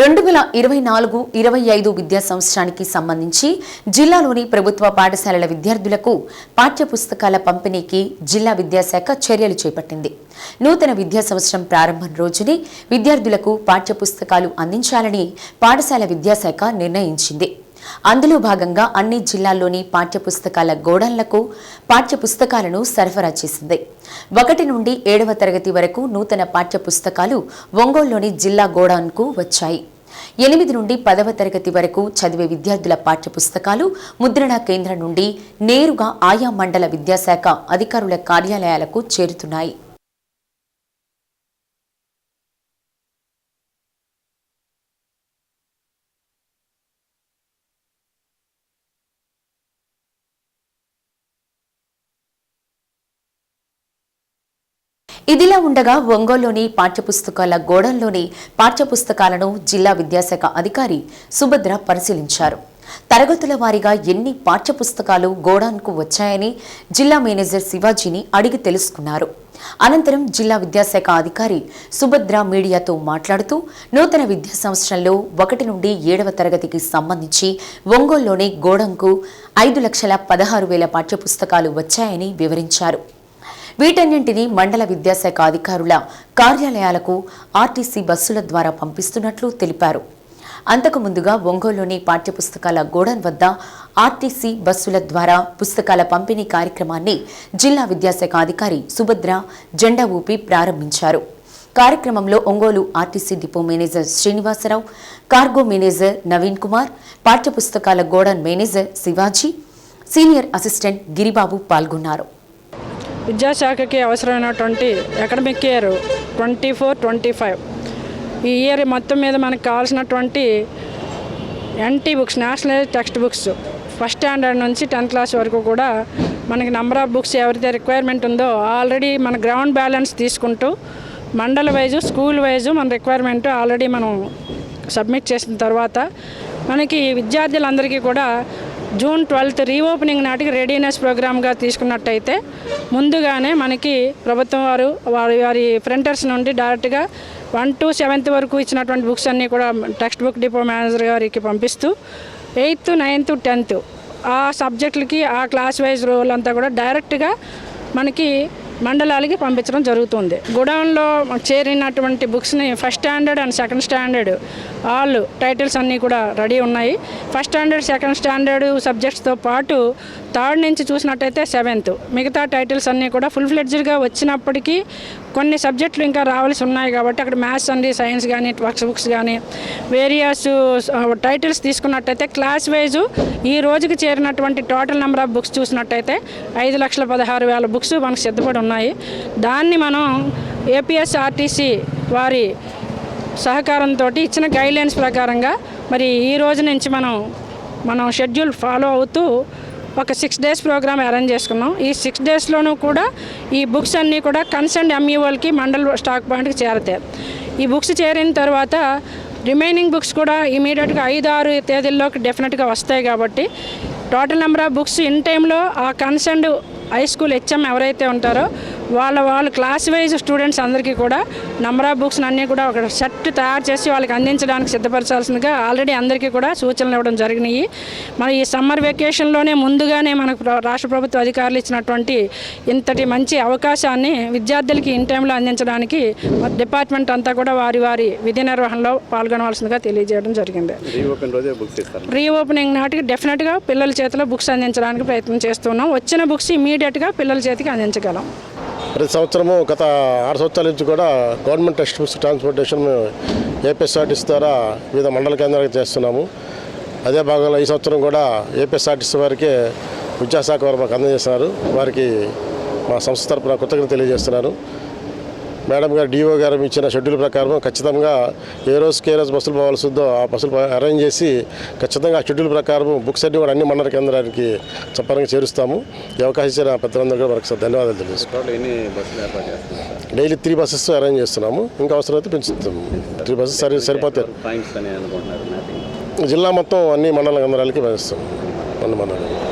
రెండు వేల ఇరవై నాలుగు ఇరవై ఐదు విద్యా సంవత్సరానికి సంబంధించి జిల్లాలోని ప్రభుత్వ పాఠశాలల విద్యార్థులకు పాఠ్యపుస్తకాల పంపిణీకి జిల్లా విద్యాశాఖ చర్యలు చేపట్టింది. నూతన విద్యా సంవత్సరం ప్రారంభం రోజునే విద్యార్థులకు పాఠ్యపుస్తకాలు అందించాలని పాఠశాల విద్యాశాఖ నిర్ణయించింది. అందులో భాగంగా అన్ని జిల్లాల్లోని పాఠ్యపుస్తకాల గోడన్లకు పాఠ్యపుస్తకాలను సరఫరా చేసింది. ఒకటి నుండి ఏడవ తరగతి వరకు నూతన పాఠ్యపుస్తకాలు ఒంగోలులోని జిల్లా గోడాన్కు వచ్చాయి. ఎనిమిది నుండి పదవ తరగతి వరకు చదివే విద్యార్థుల పాఠ్యపుస్తకాలు ముద్రణ కేంద్రం నుండి నేరుగా ఆయా మండల విద్యాశాఖ అధికారుల కార్యాలయాలకు చేరుతున్నాయి. ఇదిలా ఉండగా ఒంగోలులోని పాఠ్యపుస్తకాల గోడంలోని పాఠ్యపుస్తకాలను జిల్లా విద్యాశాఖ అధికారి సుభద్ర పరిశీలించారు. తరగతుల వారీగా ఎన్ని పాఠ్యపుస్తకాలు గోడాన్కు వచ్చాయని జిల్లా మేనేజర్ శివాజీని అడిగి తెలుసుకున్నారు. అనంతరం జిల్లా విద్యాశాఖ అధికారి సుభద్ర మీడియాతో మాట్లాడుతూ నూతన విద్యా సంవత్సరంలో ఒకటి నుండి ఏడవ తరగతికి సంబంధించి ఒంగోలులోని గోడంకు ఐదు లక్షల పదహారు వేల పాఠ్యపుస్తకాలు వచ్చాయని వివరించారు. వీటన్నింటినీ మండల విద్యాశాఖ అధికారుల కార్యాలయాలకు ఆర్టీసీ బస్సుల ద్వారా పంపిస్తున్నట్లు తెలిపారు. అంతకు ముందుగా ఒంగోలులోని పాఠ్యపుస్తకాల గోడన్ వద్ద ఆర్టీసీ బస్సుల ద్వారా పుస్తకాల పంపిణీ కార్యక్రమాన్ని జిల్లా విద్యాశాఖ అధికారి సుభద్ర జెండా ఊపి ప్రారంభించారు. కార్యక్రమంలో Ongole RTC depot manager Srinivasarao cargo manager Naveen Kumar పాఠ్యపుస్తకాల godown manager Shivaji senior assistant Giribabu పాల్గొన్నారు. విద్యాశాఖకి అవసరమైనటువంటి academic year twenty four twenty five ఈ ఇయర్ మొత్తం మీద మనకు కావాల్సినటువంటి N T books national text books first standard నుంచి టెన్త్ క్లాస్ వరకు కూడా మనకి నెంబర్ ఆఫ్ బుక్స్ ఎవరైతే రిక్వైర్మెంట్ ఉందో ఆల్రెడీ మన గ్రౌండ్ బ్యాలెన్స్ తీసుకుంటూ మండల వైజు స్కూల్ వైజు మన రిక్వైర్మెంట్ ఆల్రెడీ మనం సబ్మిట్ చేసిన తర్వాత మనకి విద్యార్థులందరికీ కూడా జూన్ ట్వెల్త్ రీఓపెనింగ్ నాటికి రెడీనెస్ ప్రోగ్రామ్గా తీసుకున్నట్టయితే ముందుగానే మనకి ప్రభుత్వం వారు వారి వారి ప్రింటర్స్ నుండి డైరెక్ట్గా వన్ టు సెవెంత్ వరకు ఇచ్చినటువంటి బుక్స్ అన్నీ కూడా టెక్స్ట్ బుక్ డిపో మేనేజర్ గారికి పంపిస్తూ ఎయిత్ నైన్త్ టెన్త్ ఆ సబ్జెక్టులకి ఆ క్లాస్ వైజ్ రోల్ అంతా కూడా డైరెక్ట్గా మనకి మండలాలకి పంపించడం జరుగుతుంది. గుడౌన్లో చేరినటువంటి బుక్స్ని first standard and second standard all titles అన్నీ కూడా రెడీ ఉన్నాయి. ఫస్ట్ స్టాండర్డ్ సెకండ్ స్టాండర్డ్ సబ్జెక్ట్స్తో పాటు థర్డ్ నుంచి చూసినట్టయితే సెవెంత్. మిగతా టైటిల్స్ అన్నీ కూడా ఫుల్ ఫ్లెడ్జ్డ్గా వచ్చినప్పటికీ కొన్ని సబ్జెక్టులు ఇంకా రావాల్సి ఉన్నాయి కాబట్టి అక్కడ మ్యాథ్స్ అండి సైన్స్ కానీ వర్క్స్ బుక్స్ కానీ వేరియస్ టైటిల్స్ తీసుకున్నట్టయితే క్లాస్ వైజ్ ఈ రోజుకి చేరినటువంటి టోటల్ నెంబర్ ఆఫ్ బుక్స్ చూసినట్టయితే ఐదు లక్షల పదహారు వేల బుక్స్ మనకు సిద్ధపడి ఉన్నాయి. దాన్ని మనం ఏపీఎస్ఆర్టీసీ వారి సహకారంతో ఇచ్చిన గైడ్లైన్స్ ప్రకారంగా మరి ఈ రోజు నుంచి మనం మనం షెడ్యూల్ ఫాలో అవుతూ ఒక సిక్స్ డేస్ ప్రోగ్రామ్ అరేంజ్ చేసుకున్నాం. ఈ సిక్స్ డేస్లోనూ కూడా ఈ బుక్స్ అన్నీ కూడా కన్సర్న్ ఎంఈఓలకి మండల్ స్టాక్ పాయింట్కి చేరతాయి. ఈ బుక్స్ చేరిన తర్వాత రిమైనింగ్ బుక్స్ కూడా ఇమీడియట్గా ఐదు ఆరు తేదీల్లోకి డెఫినెట్గా వస్తాయి కాబట్టి total number of books in టైంలో ఆ కన్సర్న్డ్ హై స్కూల్ హెచ్ఎం ఎవరైతే ఉంటారో వాళ్ళ వాళ్ళ క్లాస్ వైజ్ స్టూడెంట్స్ అందరికీ కూడా నెంబర్ ఆఫ్ బుక్స్ అన్నీ కూడా ఒక సెట్ తయారు చేసి వాళ్ళకి అందించడానికి సిద్ధపరచాల్సిందిగా ఆల్రెడీ అందరికీ కూడా సూచనలు ఇవ్వడం జరిగినాయి. మరి ఈ సమ్మర్ వెకేషన్లోనే ముందుగానే మనకు రాష్ట్ర ప్రభుత్వ అధికారులు ఇచ్చినటువంటి ఇంతటి మంచి అవకాశాన్ని విద్యార్థులకి ఇన్ టైంలో అందించడానికి డిపార్ట్మెంట్ అంతా కూడా వారి వారి విధి నిర్వహణలో పాల్గొనవలసిందిగా తెలియజేయడం జరిగింది. రీఓపెనింగ్ నాటికి డెఫినెట్గా పిల్లల చేతిలో బుక్స్ అందించడానికి ప్రయత్నం చేస్తున్నాం. వచ్చిన బుక్స్ ఇమీడియట్గా పిల్లల చేతికి అందించగలం. ప్రతి సంవత్సరము గత ఆరు సంవత్సరాల నుంచి కూడా government text books transportation APSRTC ద్వారా వివిధ మండల కేంద్రాలకు చేస్తున్నాము. అదే భాగంలో ఈ సంవత్సరం కూడా ఏపీఎస్ఆర్టీసీ వారికి విద్యాశాఖ వారు మాకు అందజేస్తున్నారు. వారికి మా సంస్థ తరపున కృతజ్ఞత తెలియజేస్తున్నాను. మేడం గారు డిఓ గారు ఇచ్చిన షెడ్యూల్ ప్రకారం ఖచ్చితంగా ఏ రోజుకి ఏ రోజు బస్సులు పోవాల్సి ఉందో ఆ బస్సులు అరేంజ్ చేసి ఖచ్చితంగా ఆ షెడ్యూల్ ప్రకారం బుక్స్ అన్ని కూడా అన్ని మండల కేంద్రానికి చప్పరంగా చేరుస్తాము. ఈ అవకాశం ఇచ్చిన పెద్దలందరూ కూడా వారికి ధన్యవాదాలు sir daily three buses arrange చేస్తున్నాము. ఇంకా అవసరమైతే పెంచుతాము త్రీ బస్సెస్ సరి సరిపోతాయి జిల్లా మొత్తం అన్ని మండల కేంద్రాలకి వేస్తాం. అన్ని మండలాలు